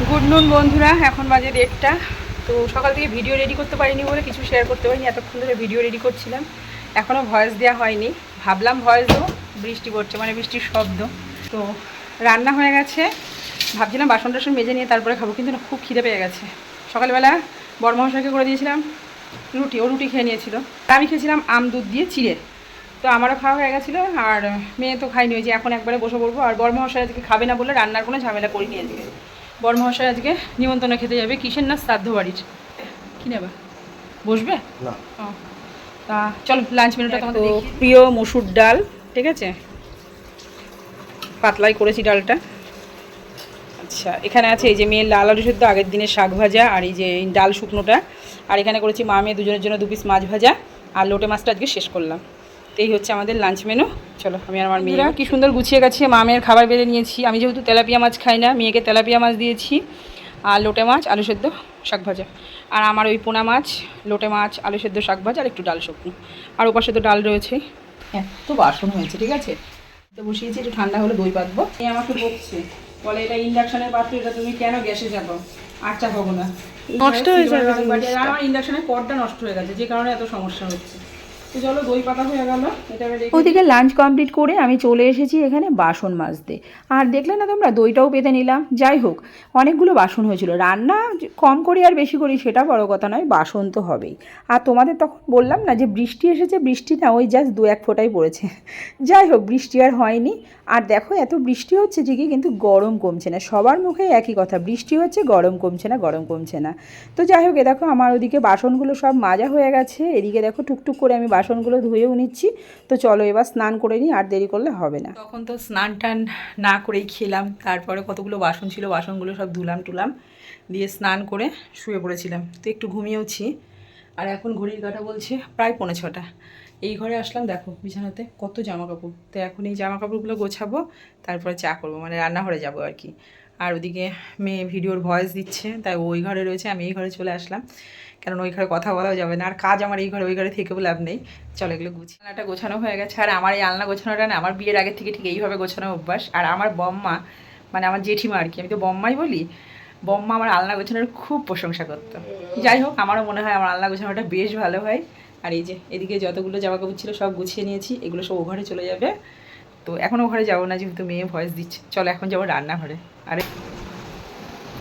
Good নুন বন্ধুরা। এখন বাজে দেড়টা। তো সকাল থেকে ভিডিও রেডি করতে পারিনি বলে কিছু শেয়ার করতে পারিনি। এতক্ষণ ধরে ভিডিও রেডি করছিলাম। এখনও ভয়েস দেওয়া হয়নি। ভাবলাম ভয়েস দেবো। বৃষ্টি পড়ছে মানে বৃষ্টির শব্দ। তো রান্না হয়ে গেছে। ভাবছিলাম বাসন টাসন মেজে নিয়ে তারপরে খাব, কিন্তু খুব খিদে পেয়ে গেছে। সকালবেলা বর্মহাশয়কে করে দিয়েছিলাম রুটি। ও রুটি খেয়ে নিয়েছিল। আমি খেয়েছিলাম আম, দুধ দিয়ে চিড়ে। তো আমারও খাওয়া হয়ে গেছিল। আর মেয়ে তো খাইনি ওই যে এখন একবারে বসে পড়ব। আর বর্মহাশয় আজকে খাবে না বলে রান্নার কোনো ঝামেলা করিনি আজকে। বর্মহাশয় আজকে নিমন্ত্রণে খেতে যাবে। কিসের না শ্রাদ্ধ বাড়ির? কি নেবে? বসবে? না। ও। তা চলো লাঞ্চ মেনুটা তোমাদের দেখি প্রিয় মসুর ডাল ঠিক আছে? পাতলাই করেছি ডালটা। আচ্ছা এখানে আছে এই যে মেয়ের লাল আলু সেদ্ধ আগের দিনের শাক ভাজা আর এই যে এই ডাল শুকনোটা। আর এখানে করেছি মা মেয়ে দুজনের জন্য দু পিস মাছ ভাজা। আর লোটে মাছটা আজকে শেষ করলাম। তো এই হচ্ছে আমাদের লাঞ্চ মেনু চলো আমি আর আমার মেয়েরা কি সুন্দর গুছিয়ে গেছে। মা মেয়ের খাবার বেড়ে নিয়েছি। আমি যেহেতু তেলাপিয়া মাছ খাই না মেয়েকে তেলাপিয়া মাছ দিয়েছি। আর লোটে মাছ আলু সেদ্ধ শাক ভাজা। আর আমার ওই পোনা মাছ লোটে মাছ আলু সেদ্ধ শাক ভাজা আর একটু ডাল শুকনো। আর ওপাশে তো ডাল রয়েছে। হ্যাঁ তো বাসন হয়েছে ঠিক আছে? তো বসিয়েছি একটু ঠান্ডা হলে দই পাতবো এই আমাকে বকছে। বলে এটা ইন্ডাকশনের পাত্র এটা তুমি কেন গ্যাসে যাব আচ্ছা হব না। নষ্ট হয়ে যাবে আমার ইন্ডাকশনের পটটা নষ্ট হয়ে গেছে যে কারণে এত সমস্যা হচ্ছে। ওদিকে লাঞ্চ কমপ্লিট করে আমি চলে এসেছি এখানে বাসন মাজতে। আর দেখলে না তোমরা, দইটাও পেতে নিলাম। যাই হোক, অনেকগুলো বাসন হয়েছিল। রান্না কম করি আর বেশি করি সেটা বড় কথা নয়, বাসন তো হবেই। আর তোমাদের তখন বললাম না যে বৃষ্টি এসেছে, বৃষ্টি না, ওই জাস্ট দু এক ফোঁটাই পড়েছে। যাই হোক, বৃষ্টি আর হয়নি। আর দেখো, এত বৃষ্টি হচ্ছে ঠিকই কিন্তু গরম কমছে না। সবার মুখে একই কথা, বৃষ্টি হচ্ছে, গরম কমছে না, গরম কমছে না। তো যাই হোক, এ দেখো, আমার ওদিকে বাসনগুলো সব মাজা হয়ে গেছে। এদিকে দেখো, টুকটুক করে আমি বাসনগুলো ধুয়েও নিচ্ছি। তো চলো এবার স্নান করে নিই, আর দেরি করলে হবে না। তখন তো স্নান টান না করেই খেলাম। তারপরে কতগুলো বাসন ছিল, বাসনগুলো সব ধুলাম টুলাম। দিয়ে স্নান করে শুয়ে পড়েছিলাম। তো একটু ঘুমিয়েওছি। আর এখন ঘড়ির কাটা বলছে প্রায় পৌনে ছটা। এই ঘরে আসলাম, দেখো বিছানাতে কত জামা কাপড় তো এখন এই জামা কাপড়গুলো গোছাবো, তারপরে চা করব। মানে রান্নাঘরে যাব আর কি। আর ওদিকে মেয়ে ভিডিওর ভয়েস দিচ্ছে, তাই ওই ঘরে রয়েছে, আমি এই ঘরে চলে আসলাম। কারণ ওই ঘরে কথা বলাও যাবে না, আর কাজ আমার এই ঘরে, ওই ঘরে থেকেও লাভ নেই। চলো এগুলো গুছিয়ে আলনাটা গোছানো হয়ে গেছে, আর আমার এই আলনা গোছানোটা না, আমার বিয়ের আগে থেকে ঠিক এইভাবে গোছানো অভ্যাস। আর আমার বম্মা মানে আমার জেঠিমা আর কি, আমি তো বম্মাই বলি, বম্মা আমার আলনা গোছানোর খুব প্রশংসা করতো। যাই হোক, আমারও মনে হয় আমার আলনা গোছানোটা বেশ ভালো হয়। আর এই যে, এদিকে যতগুলো জামা কাপড় ছিল সব গুছিয়ে নিয়েছি, এগুলো সব ও ঘরে চলে যাবে। তো এখনও ঘরে যাব না, যেহেতু মেয়ে ভয়েস দিচ্ছে। চলো এখন যাব রান্নাঘরে। আরে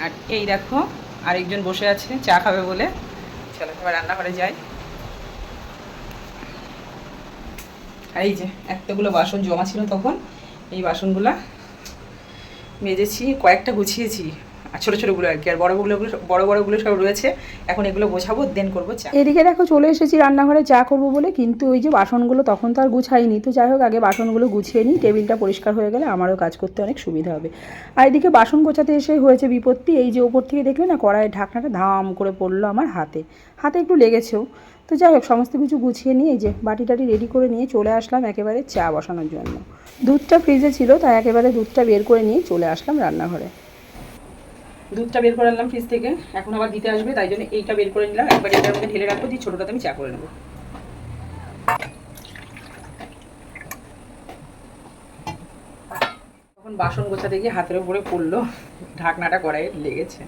আর এই দেখো, আরেকজন বসে আছে, চা খাবে বলে। চলো এবার রান্নাঘরে যাই। আর এই যে, এতগুলো বাসন জমা ছিল তখন, এই বাসনগুলা মেজেছি, কয়েকটা গুছিয়েছি। আর ছোটো ছোটোগুলো আর কি, আর বড়গুলো, বড় বড়গুলো সব রয়েছে। এখন এগুলো গোছাবো দেন করব চা। এদিকে দেখো চলে এসেছি রান্নাঘরে চা করব বলে, কিন্তু ওই যে বাসনগুলো তখন তো আর গুছাইনি। তো যাই হোক, আগে বাসনগুলো গুছিয়ে নিই, টেবিলটা পরিষ্কার হয়ে গেলে আমারও কাজ করতে অনেক সুবিধা হবে। আর এদিকে বাসন গোছাতে এসে হয়েছে বিপত্তি, এই যে ওপর থেকে দেখলে না কড়াইয়ের ঢাকনাটা ধাম করে পড়ল আমার হাতে। হাতে একটু লেগেছেও তো যাই হোক, সমস্ত কিছু গুছিয়ে নিয়ে এই যে বাটি টাটি রেডি করে নিয়ে চলে আসলাম একেবারে চা বসানোর জন্য। দুধটা ফ্রিজে ছিল, তাই একেবারে দুধটা বের করে নিয়ে চলে আসলাম রান্নাঘরে। দুধটা বের করে আনলাম ফ্রিজ থেকে। এখন আবার দিতে আসবে, তাই জন্য এইটা বের করে নিলাম। একবার এটার মধ্যে ঢেলে রাখব, দিয়ে ছোটোটাতে আমি চা করে নেব। তখন বাসন গোছাতে গিয়ে হাতের উপরে পড়ল, ঢাকনাটা কড়াইয়ে লেগেছে।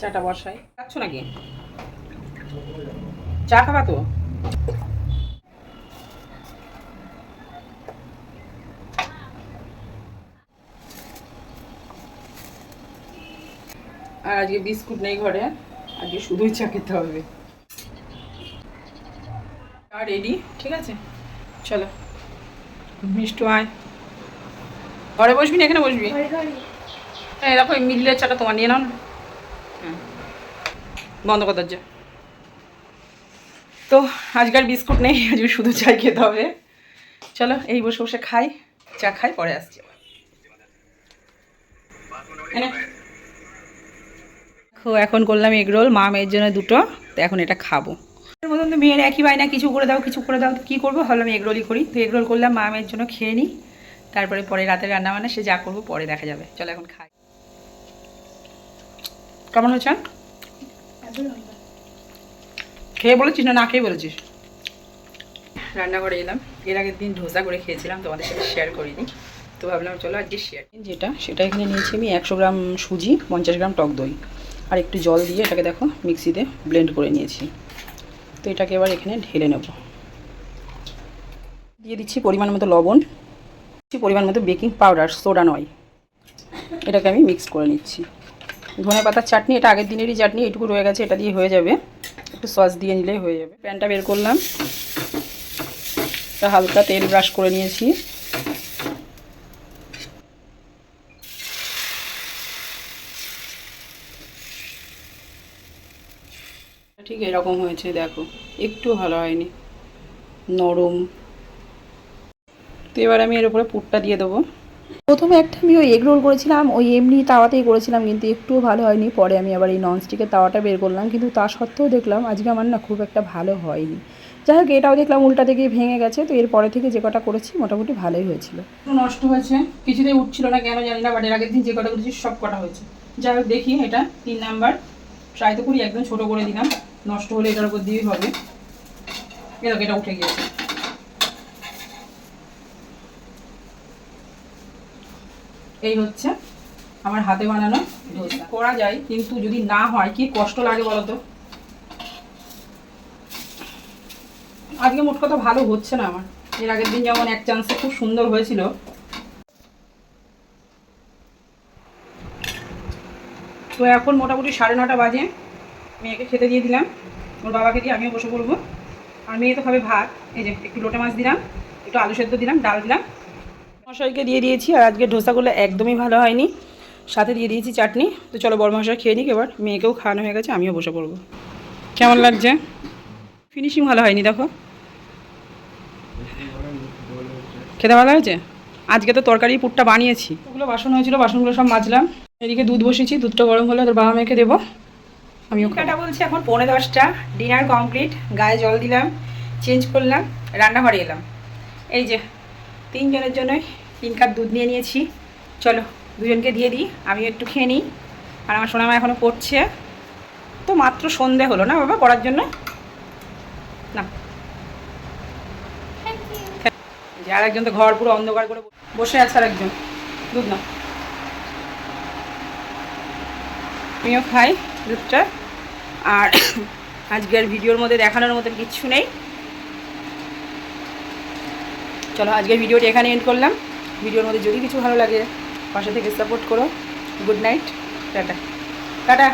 চাটা বসাই। খাচ্ছ নাকি? চা খাবা তো? আর আজকে বিস্কুট নেই ঘরে আজকে শুধুই চা খেতে হবে। আর রেডি ঠিক আছে? চলো। মিষ্টু আয়। ঘরে বসবি না এখানে বসবি? হ্যাঁ দেখো এই মিডিলের চাটা তোমার নিয়ে নাও না। বন্ধ কর দরজা। তো আজকাল বিস্কুট নেই আজকে শুধু চাই খেতে হবে। চলো এই বসে বসে খাই চা খাই পরে আসছি। এনে। এখন করলাম এগ রোল, মা মেয়ের জন্য দুটো, তো এখন এটা খাব। মতন তো মেয়ের একই বাই না কিছু করে দাও, কিছু করে দাও কী করব? ভাবলাম এগ রোলই করি। তো এগ রোল করলাম, মা মেয়ের জন্য খেয়ে নিই তারপরে পরে রাতের রান্না বান্না সে যা করব পরে দেখা যাবে। চলো এখন খাই। কেমন হয়েছে? খেয়ে বলেছিস না না খেয়ে বলেছিস? রান্নাঘরে এলাম। এর আগের দিন ধোসা করে খেয়েছিলাম, তোমাদের সাথে শেয়ার করিনি। তো ভাবলাম চলো আজকে শেয়ার যেটা, সেটা এখানে নিয়েছি আমি একশো গ্রাম সুজি, পঞ্চাশ গ্রাম টক দই। আর একটু জল দিয়ে এটাকে দেখো মিক্সিতে ব্লেন্ড করে নিয়েছি। তো এটাকে এবার এখানে ঢেলে নেব। দিয়ে দিচ্ছি পরিমাণ মতো লবণ পরিমাণ মতো বেকিং পাউডার, সোডা নয়। এটাকে আমি মিক্স করে নিচ্ছি। ধনে পাতার চাটনি, এটা আগের দিনেরই চাটনি এটুকু রয়ে গেছে, এটা দিয়ে হয়ে যাবে। একটু সস দিয়ে নিলেই হয়ে যাবে। প্যানটা বের করলাম। হালকা তেল ব্রাশ করে নিয়েছি। এরকম হয়েছে, দেখো। একটু ভালো হয়নি। নরম। তো এবার আমি এর উপরে পুরটা দিয়ে দেবো। প্রথমে একটা আমি ওই এগ রোল করেছিলাম, ওই এমনি তাওয়াতেই করেছিলাম, কিন্তু একটুও ভালো হয়নি। পরে আমি আবার এই ননস্টিকের তাওয়াটা বের করলাম, কিন্তু তা সত্ত্বেও দেখলাম আজকে আমার না খুব একটা ভালো হয়নি। যাই হোক, এটাও দেখলাম উল্টা থেকে ভেঙে গেছে, তো এরপরে থেকে যে কটা করেছি মোটামুটি ভালোই হয়েছিল। নষ্ট হয়েছে, কিছুতেই উঠছিল না কেন জানি না বাট এর আগের দিন যে কটা করেছি সব কটা হয়েছে। যাই হোক, দেখি এটা, তিন নাম্বার। ট্রাই তো করি, একদম ছোটো করে দিলাম। নষ্ট হলে এটার উপর দিয়েই হবে। এরকম এটা উঠে গিয়েছে। এই হচ্ছে আমার হাতে বানানো ধোসা করা যায়, কিন্তু যদি না হয়, কি কষ্ট লাগে বলো তো? আজকে মোট কথা ভালো হচ্ছে না আমার। এর আগের দিন যেমন এক চান্সে খুব সুন্দর হয়েছিল। তো এখন মোটামুটি সাড়ে নটা বাজে। মেয়েকে খেতে দিয়ে দিলাম। ওর বাবাকে দিয়ে আমিও বসে পড়ব। আর মেয়ে তো খাবে ভাত। এই যে একটু লোটে মাছ দিলাম, একটু আলু সেদ্ধ দিলাম, ডাল দিলাম। মশাইকে দিয়ে দিয়েছি আর আজকে ডোসাগুলো একদমই ভালো হয়নি। সাথে দিয়ে দিয়েছি চাটনি। তো চলো বড় মশাই খেয়ে নিক, এবার মেয়েকেও খাওয়ানো হয়ে গেছে, আমিও বসে পড়ব। কেমন লাগছে? ফিনিশিং ভালো হয়নি, দেখো। খেতে ভালো হয়েছে? আজকে তো তরকারি পুরটা বানিয়েছি। ওগুলো বাসন হয়েছিল, বাসনগুলো সব মাজলাম। এদিকে দুধ বসেছি, দুধটা গরম হলে তোর বাবা মেয়েকে দেবো। আমিও কাটা বলছি এখন পৌনে দশটা। ডিনার কমপ্লিট গায়ে জল দিলাম চেঞ্জ করলাম, রান্নাঘরে এলাম। এই যে, তিনজনের জন্যই তিন কাপ দুধ নিয়ে নিয়েছি। চলো, দুজনকে দিয়ে দিই, আমিও একটু খেয়ে নিই। আর আমার সোনামা এখনও পড়ছে। তো মাত্র সন্ধে হলো না বাবা পড়ার জন্য? না। আর একজন তো ঘর পুরো অন্ধকার করে বসে আছে আর একজন দুধ না আমিও খাই দুধটা। আর আজকের ভিডিওর মধ্যে দেখানোর মতো কিচ্ছু নেই। চলো আজকের ভিডিওটি এখানে এন্ড করলাম। ভিডিওর মধ্যে যদি কিছু ভালো লাগে, পাশে থেকে সাপোর্ট করো। Good night tata. টাটা।